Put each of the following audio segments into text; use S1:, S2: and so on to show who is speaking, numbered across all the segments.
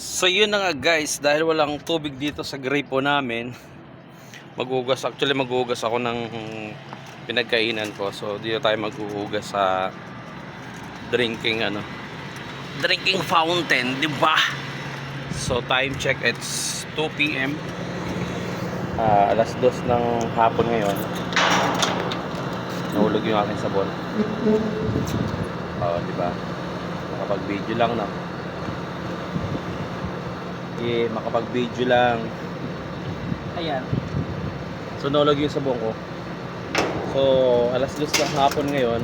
S1: So yun na nga guys, dahil walang tubig dito sa gripo namin, maghugas, actually maghugas ako ng pinagkainan ko. So dito tayo maghuhugas sa drinking ano, drinking fountain, di ba? So time check, it's 2 p.m. Ah, alas dos ng hapon ngayon. Nahulog yung aking sabon. Oo, di ba? Nakapag-video lang na. Eh, makapag-video lang. Ayan. So, nahulog yung sabon ko. So, alas dos ng hapon ngayon.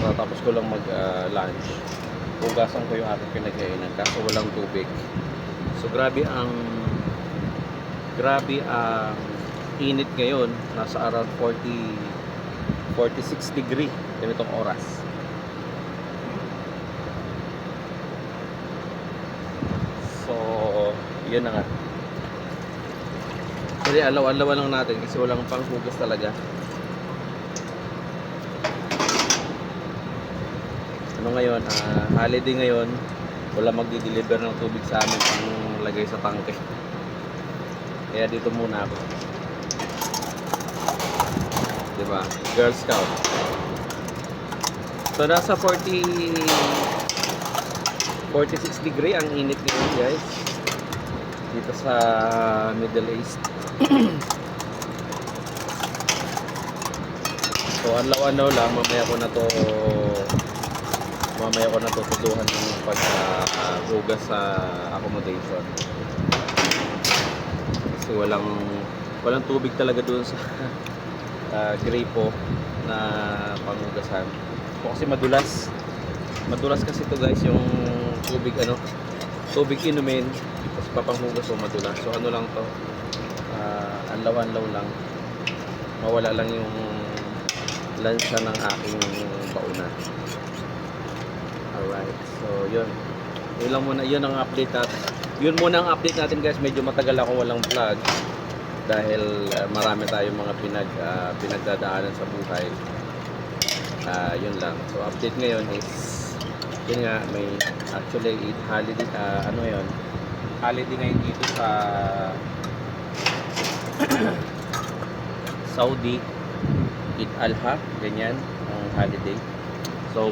S1: So, tapos ko lang mag-lunch. Hugasan ko yung aking pinagkainan kaso walang tubig. So, grabe ang grabe ang init ngayon. Nasa around 40 46 degree ganitong oras. So, yun na nga. Kasi alaw-alawan lang natin kasi walang panghugas talaga. Ano ngayon, ah, holiday ngayon, wala magdi-deliver ng tubig sa amin pang lagay sa tangke. Kaya dito muna ako. 'Di ba? Girl Scout. So nasa 40 46 degree ang init ngayon, guys. Dito sa Middle East. so anlaw-anlaw lang mamaya ko na to mamaya ko na tutuduhan ng paghugas sa accommodation. Kasi walang walang tubig talaga doon sa uh, gripo na panghugasan. Kasi madulas. Madulas kasi to guys yung tubig ano, tubig inumin tapos papanghugas o madulas. So ano lang to? Uh, anlaw-anlaw lang. Mawala lang yung lansa ng aking bauna. Alright. So yun. Yun lang muna, yun ang update natin. Yun muna ang update natin guys. Medyo matagal ako walang vlog dahil uh, marami tayong mga pinag uh, pinagdadaanan sa buhay. Ah, yun lang. So update ngayon is yun nga may actually holiday ah, ano yun? Holiday ngayon dito sa Saudi. Eid al-Ha ganyan ang holiday. So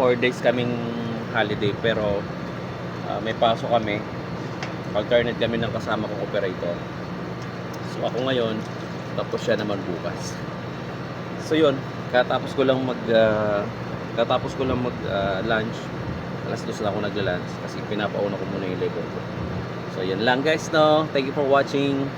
S1: 4 days kaming holiday pero ah, may pasok kami. Alternate kami ng kasama kong operator. So ako ngayon tapos siya naman bukas. So yun katapos ko lang mag ah, katapos ko lang mag ah, lunch alas dos na ako nagla-lunch kasi pinapauna ko muna yung labor ko. So yun lang guys no? Thank you for watching